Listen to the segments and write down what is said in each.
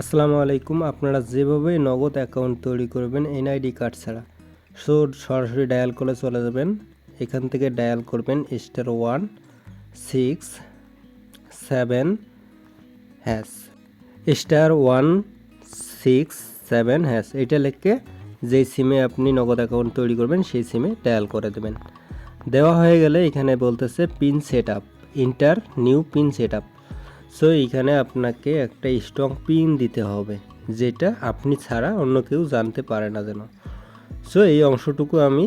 আসসালামু আলাইকুম। আপনারা যেভাবে নগদ অ্যাকাউন্ট তৈরি করবেন এনআইডি কার্ড ছাড়া সো সরাসরি ডায়াল করে চলে যাবেন। এখান থেকে ডায়াল করবেন star one, six, seven, hash. Star one, six, seven, hash. এটা লিখে যেই সিমে আপনি নগদ অ্যাকাউন্ট তৈরি করবেন, সেই সিমে ডায়াল করে দেবেন। দেওয়া হয়ে গেলে এখানে বলতেছে pin set up enter new pin set up so এইখানে আপনাকে একটা স্ট্রং পিন দিতে হবে, যেটা আপনি ছাড়া অন্য কেউ জানতে পারে না যেন। সো এই অংশটুকু আমি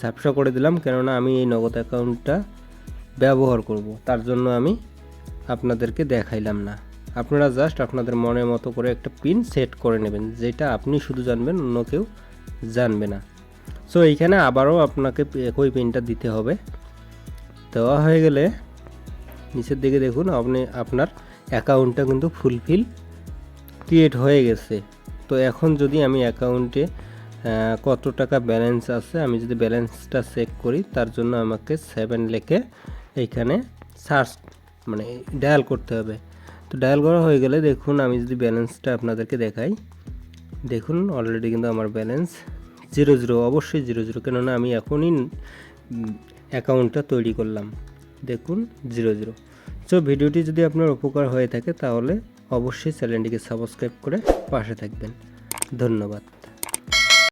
ঝাপসা করে দিলাম, কেননা আমি এই নগদ অ্যাকাউন্টটা ব্যবহার করব। তার জন্য আমি আপনাদেরকে দেখাইলাম না। আপনারা জাস্ট আপনাদের মনের মতো করে একটা পিন সেট করে নেবেন, যেটা আপনি শুধু জানবেন, অন্য কেউ জানবে না। সো এইখানে আবারও আপনাকে একই পিনটা দিতে হবে। দেওয়া হয়ে গেলে নিচের দিকে দেখুন, আপনি, আপনার অ্যাকাউন্টটা কিন্তু ফুলফিল ক্রিয়েট হয়ে গেছে। তো এখন যদি আমি অ্যাকাউন্টে কত টাকা ব্যালেন্স আছে, আমি যদি ব্যালেন্সটা চেক করি, তার জন্য আমাকে সেভেন লেখে এইখানে সার্চ মানে ডায়াল করতে হবে। তো ডায়াল করা হয়ে গেলে দেখুন, আমি যদি ব্যালেন্সটা আপনাদেরকে দেখাই, দেখুন অলরেডি কিন্তু আমার ব্যালেন্স জিরো জিরো অবশ্যই জিরো জিরো কেননা আমি এখনই অ্যাকাউন্টটা তৈরি করলাম। দেখুন জিরো জিরো। সো ভিডিওটি যদি আপনার উপকার হয়ে থাকে তাহলে অবশ্যই চ্যানেলটিকে সাবস্ক্রাইব করে পাশে থাকবেন। ধন্যবাদ।